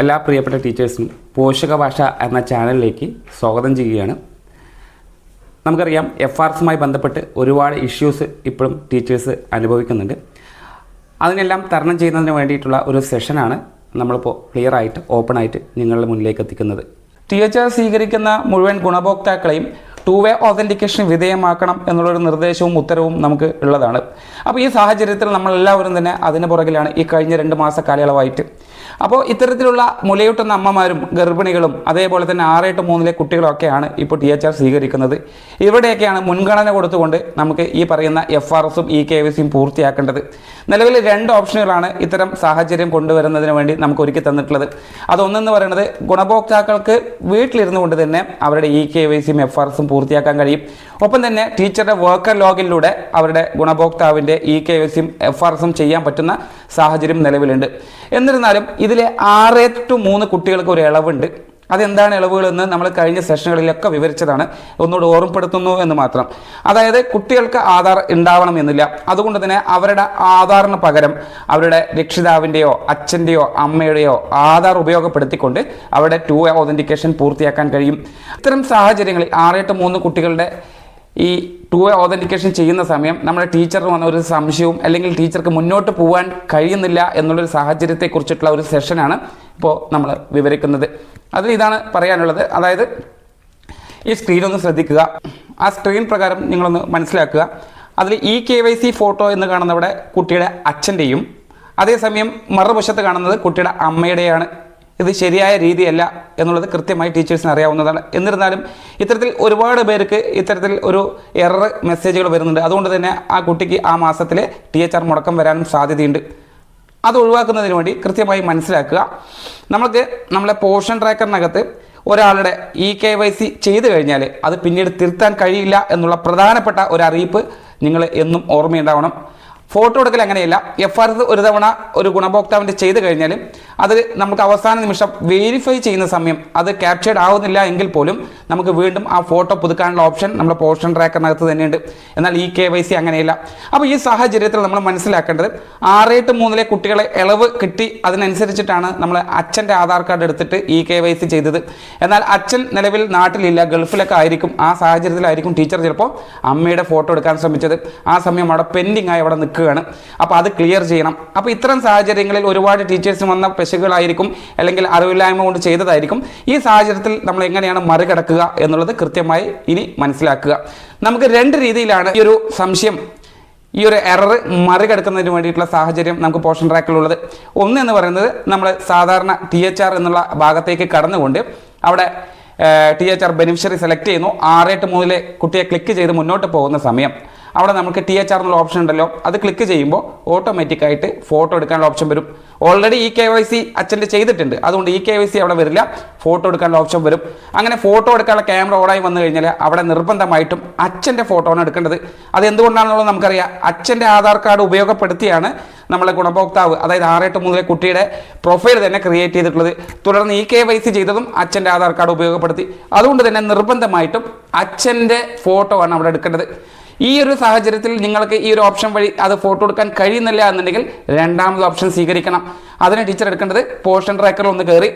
എല്ലാ പ്രിയപ്പെട്ട ടീച്ചേഴ്സും പോഷക ഭാഷ എന്ന ചാനലിലേക്ക് സ്വാഗതം ചെയ്യുകയാണ്. നമുക്കറിയാം എഫ് ആർ എസുമായി ബന്ധപ്പെട്ട് ഒരുപാട് ഇഷ്യൂസ് ഇപ്പോഴും ടീച്ചേഴ്സ് അനുഭവിക്കുന്നുണ്ട്. അതിനെല്ലാം തരണം ചെയ്യുന്നതിന് വേണ്ടിയിട്ടുള്ള ഒരു സെഷനാണ് നമ്മളിപ്പോൾ ക്ലിയർ ആയിട്ട് ഓപ്പൺ ആയിട്ട് നിങ്ങളുടെ മുന്നിലേക്ക് എത്തിക്കുന്നത്. ടീച്ചർ സ്വീകരിക്കുന്ന മുഴുവൻ ഗുണഭോക്താക്കളെയും ടു വേ ഓതന്റിക്കേഷൻ വിധേയമാക്കണം എന്നുള്ളൊരു നിർദ്ദേശവും ഉത്തരവും നമുക്ക് ഉള്ളതാണ്. അപ്പോൾ ഈ സാഹചര്യത്തിൽ നമ്മളെല്ലാവരും തന്നെ അതിന് പുറകിലാണ് ഈ കഴിഞ്ഞ രണ്ട് മാസ കാലയളവായിട്ട്. അപ്പോൾ ഇത്തരത്തിലുള്ള മുലയൂട്ടുന്ന അമ്മമാരും ഗർഭിണികളും അതേപോലെ തന്നെ ആറ് എട്ട് മൂന്നിലെ കുട്ടികളൊക്കെയാണ് ഇപ്പോൾ ടി എച്ച് ആർ സ്വീകരിക്കുന്നത്. ഇവിടെയൊക്കെയാണ് മുൻഗണന കൊടുത്തുകൊണ്ട് നമുക്ക് ഈ പറയുന്ന എഫ് ആർ എസും ഇ കെ വിസിയും പൂർത്തിയാക്കേണ്ടത്. നിലവിൽ രണ്ട് ഓപ്ഷനുകളാണ് ഇത്തരം സാഹചര്യം കൊണ്ടുവരുന്നതിന് വേണ്ടി നമുക്ക് ഒരുക്കി തന്നിട്ടുള്ളത്. അതൊന്നെന്ന് പറയുന്നത് ഗുണഭോക്താക്കൾക്ക് വീട്ടിലിരുന്നു കൊണ്ട് തന്നെ അവരുടെ ഇ കെ വൈ സിയും എഫ് ആർ എസും പൂർത്തിയാക്കാൻ കഴിയും. ഒപ്പം തന്നെ ടീച്ചറുടെ വർക്കർ ലോഗിലൂടെ അവരുടെ ഗുണഭോക്താവിന്റെ ഇ കെ വൈ സിയും എഫ് ആർ എസും ചെയ്യാൻ പറ്റുന്ന സാഹചര്യം നിലവിലുണ്ട്. എന്നിരുന്നാലും ഇതിലെ ആറ് ടു മൂന്ന് കുട്ടികൾക്ക് ഒരു ഇളവുണ്ട്. അതെന്താണ് ഇളവുകൾ എന്ന് നമ്മൾ കഴിഞ്ഞ സെഷനുകളിലൊക്കെ വിവരിച്ചതാണ്. ഒന്നുകൂടി ഓർമ്മപ്പെടുത്തുന്നു എന്ന് മാത്രം. അതായത് കുട്ടികൾക്ക് ആധാർ ഉണ്ടാവണം എന്നില്ല. അതുകൊണ്ട് തന്നെ അവരുടെ ആധാറിന് പകരം അവരുടെ രക്ഷിതാവിന്റെയോ അച്ഛന്റെയോ അമ്മയുടെയോ ആധാർ ഉപയോഗപ്പെടുത്തിക്കൊണ്ട് അവരുടെ ടു ഓതന്റിക്കേഷൻ പൂർത്തിയാക്കാൻ കഴിയും. ഇത്തരം സാഹചര്യങ്ങളിൽ ആറേട്ട് മൂന്ന് കുട്ടികളുടെ ഈ ടു വേ ഓതന്റിക്കേഷൻ ചെയ്യുന്ന സമയം നമ്മുടെ ടീച്ചറിന് വന്ന ഒരു സംശയവും അല്ലെങ്കിൽ ടീച്ചർക്ക് മുന്നോട്ട് പോകാൻ കഴിയുന്നില്ല എന്നുള്ളൊരു സാഹചര്യത്തെക്കുറിച്ചിട്ടുള്ള ഒരു സെഷനാണ് ഇപ്പോൾ നമ്മൾ വിവരിക്കുന്നത്. അതിൽ ഇതാണ് പറയാനുള്ളത്. അതായത് ഈ സ്ക്രീൻ ഒന്ന് ശ്രദ്ധിക്കുക. ആ സ്ക്രീൻ പ്രകാരം നിങ്ങളൊന്ന് മനസ്സിലാക്കുക. അതിൽ E K Y C photo എന്ന് കാണുന്നവിടെ കുട്ടിയുടെ അച്ഛന്റെയും അതേസമയം മറുവശത്ത് കാണുന്നത് കുട്ടിയുടെ അമ്മയുടെയാണ്. ഇത് ശരിയായ രീതിയല്ല എന്നുള്ളത് കൃത്യമായി ടീച്ചേഴ്സിന് അറിയാവുന്നതാണ്. എന്നിരുന്നാലും ഇത്തരത്തിൽ ഒരുപാട് പേർക്ക് ഇത്തരത്തിൽ ഒരു എറർ മെസ്സേജുകൾ വരുന്നുണ്ട്. അതുകൊണ്ട് തന്നെ ആ കുട്ടിക്ക് ആ മാസത്തിലെ ടി എച്ച് ആർ മുടക്കം വരാനും സാധ്യതയുണ്ട്. അത് ഒഴിവാക്കുന്നതിന് വേണ്ടി കൃത്യമായി മനസ്സിലാക്കുക. നമുക്ക് നമ്മളെ പോർഷൻ ട്രാക്കറിനകത്ത് ഒരാളുടെ ഇ കെ വൈ സി ചെയ്തു കഴിഞ്ഞാൽ അത് പിന്നീട് തിരുത്താൻ കഴിയില്ല എന്നുള്ള പ്രധാനപ്പെട്ട ഒരു അറിയിപ്പ് നിങ്ങൾ എന്നും ഓർമ്മയുണ്ടാവണം. ഫോട്ടോ എടുക്കൽ അങ്ങനെയല്ല. എഫ് ആർ എസ് ഒരു തവണ ഒരു ഗുണഭോക്താവിന്റെ ചെയ്ത് കഴിഞ്ഞാൽ അത് നമുക്ക് അവസാന നിമിഷം വെരിഫൈ ചെയ്യുന്ന സമയം അത് ക്യാപ്ചേർഡ് ആവുന്നില്ല എങ്കിൽ പോലും നമുക്ക് വീണ്ടും ആ ഫോട്ടോ പുതുക്കാനുള്ള ഓപ്ഷൻ നമ്മുടെ പോർഷൻ ട്രാക്കറിനകത്ത് തന്നെയുണ്ട്. എന്നാൽ ഈ കെ വൈ സി അങ്ങനെയല്ല. അപ്പോൾ ഈ സാഹചര്യത്തിൽ നമ്മൾ മനസ്സിലാക്കേണ്ടത് ആറ് എട്ട് മൂന്നിലെ കുട്ടികളെ ഇളവ് കിട്ടി അതിനനുസരിച്ചിട്ടാണ് നമ്മൾ അച്ഛന്റെ ആധാർ കാർഡ് എടുത്തിട്ട് ഈ കെ വൈ സി ചെയ്തത്. എന്നാൽ അച്ഛൻ നിലവിൽ നാട്ടിലില്ല ഗൾഫിലൊക്കെ ആയിരിക്കും. ആ സാഹചര്യത്തിലായിരിക്കും ടീച്ചർ ചിലപ്പോൾ അമ്മയുടെ ഫോട്ടോ എടുക്കാൻ ശ്രമിച്ചത്. ആ സമയം അവിടെ പെൻഡിങ് ആയി അവിടെ നിൽക്കുകയാണ് അപ്പോൾ അത് ക്ലിയർ ചെയ്യണം. അപ്പോൾ ഇത്തരം സാഹചര്യങ്ങളിൽ ഒരുപാട് ടീച്ചേഴ്സ് വന്ന പെശകുകളായിരിക്കും അല്ലെങ്കിൽ അറിവില്ലായ്മ കൊണ്ട് ചെയ്തതായിരിക്കും. ഈ സാഹചര്യത്തിൽ നമ്മൾ എങ്ങനെയാണ് മറികടക്കുക എന്നുള്ളത് കൃത്യമായി ഇനി മനസ്സിലാക്കുക. നമുക്ക് രണ്ട് രീതിയിലാണ് ഈ ഒരു സംശയം ഈ ഒരു എറർ മറികടക്കുന്നതിന് വേണ്ടിയിട്ടുള്ള സാഹചര്യം നമുക്ക് പോഷൻ ട്രാക്കിലുള്ളത് ഒന്ന് എന്ന് പറയുന്നത് നമ്മൾ സാധാരണ ടി എച്ച് ആർ എന്നുള്ള ഭാഗത്തേക്ക് കടന്നുകൊണ്ട് അവിടെ T H R beneficiary select ചെയ്യുന്നു. ആറ് എട്ട് മൂന്നിലെ കുട്ടിയെ ക്ലിക്ക് ചെയ്ത് മുന്നോട്ട് പോകുന്ന സമയം. അവിടെ നമുക്ക് ടി എച്ച് ആർ എന്നുള്ള ഓപ്ഷൻ ഉണ്ടല്ലോ. അത് ക്ലിക്ക് ചെയ്യുമ്പോൾ ഓട്ടോമാറ്റിക്കായിട്ട് ഫോട്ടോ എടുക്കാനുള്ള ഓപ്ഷൻ വരും. ഓൾറെഡി ഈ കെ വൈ സി അച്ഛന്റെ ചെയ്തിട്ടുണ്ട്. അതുകൊണ്ട് ഈ കെ വൈ സി അവിടെ വരില്ല. ഫോട്ടോ എടുക്കാനുള്ള ഓപ്ഷൻ വരും. അങ്ങനെ ഫോട്ടോ എടുക്കാനുള്ള ക്യാമറ ഓടായി വന്നു കഴിഞ്ഞാൽ അവിടെ നിർബന്ധമായിട്ടും അച്ഛന്റെ ഫോട്ടോ ആണ് എടുക്കേണ്ടത്. അത് എന്തുകൊണ്ടാണെന്നുള്ളത് നമുക്കറിയാം. അച്ഛന്റെ ആധാർ കാർഡ് ഉപയോഗപ്പെടുത്തിയാണ് നമ്മളെ ഗുണഭോക്താവ് അതായത് ആറേട്ട് മൂന്നിലെ കുട്ടിയുടെ പ്രൊഫൈൽ തന്നെ ക്രിയേറ്റ് ചെയ്തിട്ടുള്ളത്. തുടർന്ന് ഈ കെ വൈ സി ചെയ്തതും അച്ഛന്റെ ആധാർ കാർഡ് ഉപയോഗപ്പെടുത്തി. അതുകൊണ്ട് തന്നെ നിർബന്ധമായിട്ടും അച്ഛന്റെ ഫോട്ടോ ആണ് അവിടെ എടുക്കേണ്ടത്. ഈ ഒരു സാഹചര്യത്തിൽ നിങ്ങൾക്ക് ഈ ഒരു ഓപ്ഷൻ വഴി അത് ഫോട്ടോ എടുക്കാൻ കഴിയുന്നില്ല എന്നുണ്ടെങ്കിൽ രണ്ടാമത് ഓപ്ഷൻ സ്വീകരിക്കണം. അതിന് ടീച്ചർ എടുക്കേണ്ടത് പോർഷൻ ട്രാക്കറിൽ ഒന്ന് കയറി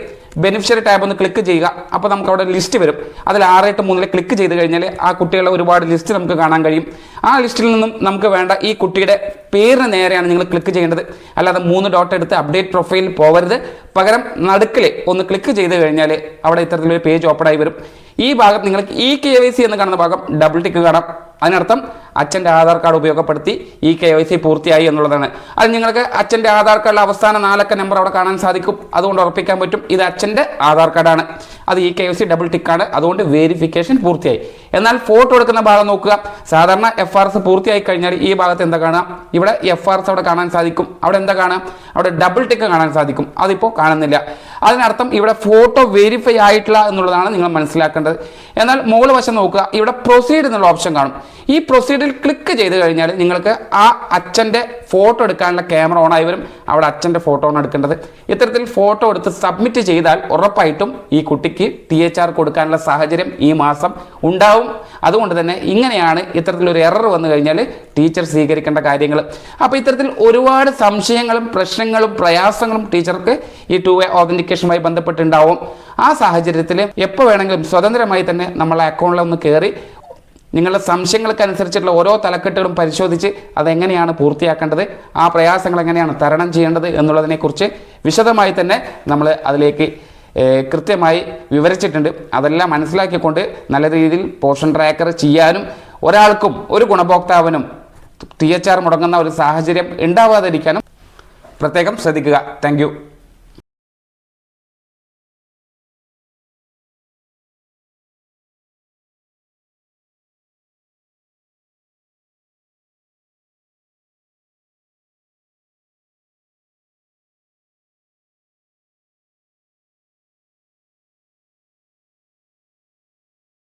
ബെനിഫിഷ്യറി ടാബ് ഒന്ന് ക്ലിക്ക് ചെയ്യുക. അപ്പോൾ നമുക്ക് അവിടെ ലിസ്റ്റ് വരും. അതിൽ ആറ് എട്ട് മൂന്നിൽ ക്ലിക്ക് ചെയ്ത് കഴിഞ്ഞാൽ ആ കുട്ടികളുടെ ഒരുപാട് ലിസ്റ്റ് നമുക്ക് കാണാൻ കഴിയും. ആ ലിസ്റ്റിൽ നിന്നും നമുക്ക് വേണ്ട ഈ കുട്ടിയുടെ പേരിന് നേരെയാണ് നിങ്ങൾ ക്ലിക്ക് ചെയ്യേണ്ടത്. അല്ലാതെ മൂന്ന് ഡോട്ട് എടുത്ത് അപ്ഡേറ്റ് പ്രൊഫൈൽ പോകരുത് പകരം നടുക്കിൽ ഒന്ന് ക്ലിക്ക് ചെയ്ത് കഴിഞ്ഞാൽ അവിടെ ഇത്തരത്തിലൊരു പേജ് ഓപ്പൺ ആയി വരും. ഈ ഭാഗം നിങ്ങൾക്ക് ഈ കെ വൈ സി എന്ന് കാണുന്ന ഭാഗം ഡബിൾ ടിക്ക് കാണാം. അതിനർത്ഥം അച്ഛന്റെ ആധാർ കാർഡ് ഉപയോഗപ്പെടുത്തി ഈ കെ വൈ സി പൂർത്തിയായി എന്നുള്ളതാണ്. അത് നിങ്ങൾക്ക് അച്ഛന്റെ ആധാർ കാർഡിലെ അവസാന നാലക്ക നമ്പർ അവിടെ കാണാൻ സാധിക്കും. അതുകൊണ്ട് ഉറപ്പിക്കാൻ പറ്റും ഇത് അച്ഛന്റെ ആധാർ കാർഡാണ്. അത് E K Y C double ടിക്കാണ് അതുകൊണ്ട് വെരിഫിക്കേഷൻ പൂർത്തിയായി. എന്നാൽ ഫോട്ടോ എടുക്കുന്ന ഭാഗം നോക്കുക. സാധാരണ എഫ് ആർ എസ് പൂർത്തിയായി കഴിഞ്ഞാൽ ഈ ഭാഗത്ത് എന്താ കാണാം? ഇവിടെ എഫ് ആർ എസ് അവിടെ കാണാൻ സാധിക്കും. അവിടെ എന്താ കാണാം? അവിടെ ഡബിൾ ടിക്ക് കാണാൻ സാധിക്കും. അതിപ്പോൾ കാണുന്നില്ല. അതിനർത്ഥം ഇവിടെ ഫോട്ടോ വെരിഫൈ ആയിട്ടില്ല എന്നുള്ളതാണ് നിങ്ങൾ മനസ്സിലാക്കേണ്ടത്. എന്നാൽ മുകൾ വശം നോക്കുക. ഇവിടെ പ്രൊസീഡ് എന്നുള്ള ഓപ്ഷൻ കാണും. ഈ പ്രൊസീഡിൽ ക്ലിക്ക് ചെയ്ത് കഴിഞ്ഞാൽ നിങ്ങൾക്ക് ആ അച്ഛന്റെ ഫോട്ടോ എടുക്കാനുള്ള ക്യാമറ ഓൺ ആയി വരും. അവിടെ അച്ഛന്റെ ഫോട്ടോ ആണ് എടുക്കേണ്ടത്. ഇത്തരത്തിൽ ഫോട്ടോ എടുത്ത് സബ്മിറ്റ് ചെയ്താൽ ഉറപ്പായിട്ടും ഈ കുട്ടിക്ക് ടി എച്ച് ആർ കൊടുക്കാനുള്ള സാഹചര്യം ഈ മാസം ഉണ്ടാവും. അതുകൊണ്ട് തന്നെ ഇങ്ങനെയാണ് ഇത്തരത്തിലൊരു എറർ വന്നു കഴിഞ്ഞാൽ ടീച്ചർ സ്വീകരിക്കേണ്ട കാര്യങ്ങൾ. അപ്പോൾ ഇത്തരത്തിൽ ഒരുപാട് സംശയങ്ങളും പ്രശ്നങ്ങളും പ്രയാസങ്ങളും ടീച്ചർക്ക് ഈ ടു വേ ഓതന്റിക്കേഷനുമായി ബന്ധപ്പെട്ടുണ്ടാവും. ആ സാഹചര്യത്തിൽ എപ്പോൾ വേണമെങ്കിലും സ്വതന്ത്രമായി തന്നെ നമ്മളെ അക്കൗണ്ടിൽ ഒന്ന് കയറി നിങ്ങളുടെ സംശയങ്ങൾക്കനുസരിച്ചുള്ള ഓരോ തലക്കെട്ടുകളും പരിശോധിച്ച് അതെങ്ങനെയാണ് പൂർത്തിയാക്കേണ്ടത് ആ പ്രയാസങ്ങൾ എങ്ങനെയാണ് തരണം ചെയ്യേണ്ടത് എന്നുള്ളതിനെക്കുറിച്ച് വിശദമായി തന്നെ നമ്മൾ അതിലേക്ക് കൃത്യമായി വിവരിച്ചിട്ടുണ്ട്. അതെല്ലാം മനസ്സിലാക്കിക്കൊണ്ട് നല്ല രീതിയിൽ പോഷൻ ട്രാക്കർ ചെയ്യാനും ഒരാൾക്കും ഒരു ഗുണഭോക്താവിനും ആർ മുടങ്ങുന്ന ഒരു സാഹചര്യം ഉണ്ടാവാതിരിക്കാനും പ്രത്യേകം ശ്രദ്ധിക്കുക. താങ്ക്